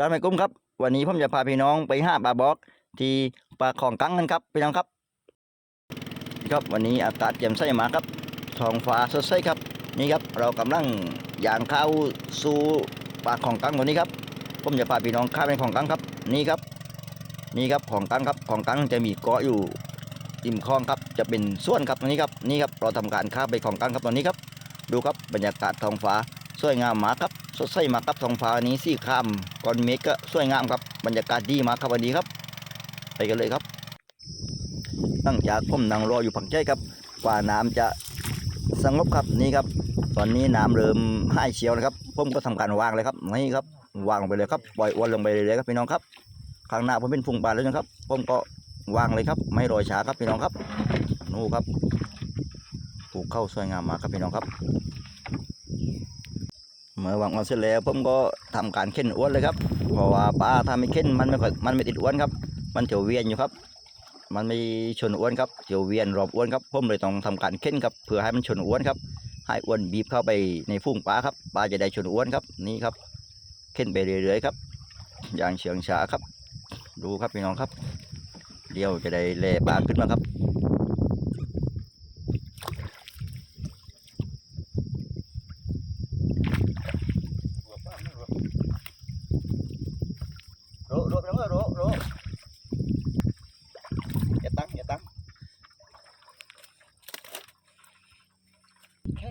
ลามอะลัยกุมครับ วันนี้ผมจะพาพี่น้องไปห้าปลาบอกที่ปลาของกังกันครับพี่น้องครับครับวันนี้อากาศแจ่มใสมาครับท้องฟ้าสดใสครับนี่ครับเรากำลังย่างเข้าสู่ปลาของกังวันนี้ครับผมจะพาพี่น้องข้าไปของกังครับ นี่ครับ นี่ครับของกังครับของกังจะมีเกาะอยู่ริมคลองครับจะเป็นส่วนครับตรงนี้ครับนี่ครับเราทำการข้าไปของกังครับตอนนี้ครับ ดูครับบรรยากาศท้องฟ้า สวยงามมากครับ สดใสมากครับท้องฟ้านี้สีครามก้อนเมฆก็สวยงามครับ บรรยากาศดีมากครับวันนี้ครับ ไปกันเลยครับ ตั้งจากผมนั่งรออยู่ผักใจครับกว่าน้ำจะสงบครับนี่ครับ ตอนนี้น้ำเริ่มให้เชียวนะครับผมก็ทำการวางเลยครับนี่ครับวางลงไปเลยครับปล่อยอวนลงไปเลยครับพี่น้องครับข้างหน้าผมเป็นฟุงปลาแล้วนะครับผมก็วางเลยครับ ไม่รอช้าครับพี่น้องครับนู่นครับผูกเข้าสวยงามมากครับพี่น้องครับ เมื่อวางอวนเสร็จแล้วผมก็ทำการเข็นอ้วนเลยครับ เพราะว่าปลาถ้าไม่เข็นมันไม่ค่อยมันไม่ติดอ้วนครับ มันจะเวียนอยู่ครับ มันไม่ชนอ้วนครับจะเวียนรอบอ้วนครับผมเลยต้องทำการเข็นครับเพื่อให้มันชนอ้วนครับ ให้อ้วนบีบเข้าไปในฟุ้งปลาครับปลาจะได้ชนอ้วนครับนี่ครับเข็นไปเรื่อยๆครับ อย่างเฉียงช้าครับ ดูครับพี่น้องครับเดี๋ยวจะได้เล่ปลาขึ้นมาครับ โรโรไปน้องเอ้ยโรโรอย่าตั้งอย่าตั้งโอเค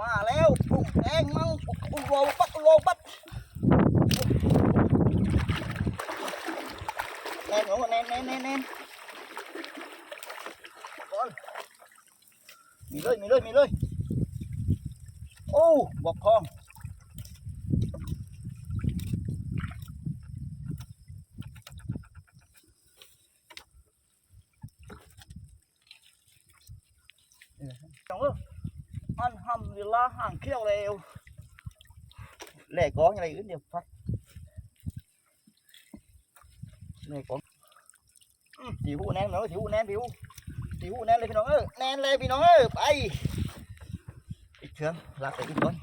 มาแล้วปุ๊บแดงมั่งอุโรปัดอุโรปัดแน่นหนูแน่นแน่นแน่นแน่นบอลมีเลยมีเลยมีเลยโอ้บอกคอง Chồng ơi, alhamdulillah hàng kêu đều lẻ có như này rất nhiều phát. Này có. Ừ, thiếu hụt em nữa, thiếu hụt em thiếu. Thiếu hụt em lên vì nó ơ em lên vì nó ơ bay. Chưa? Là phải đi con?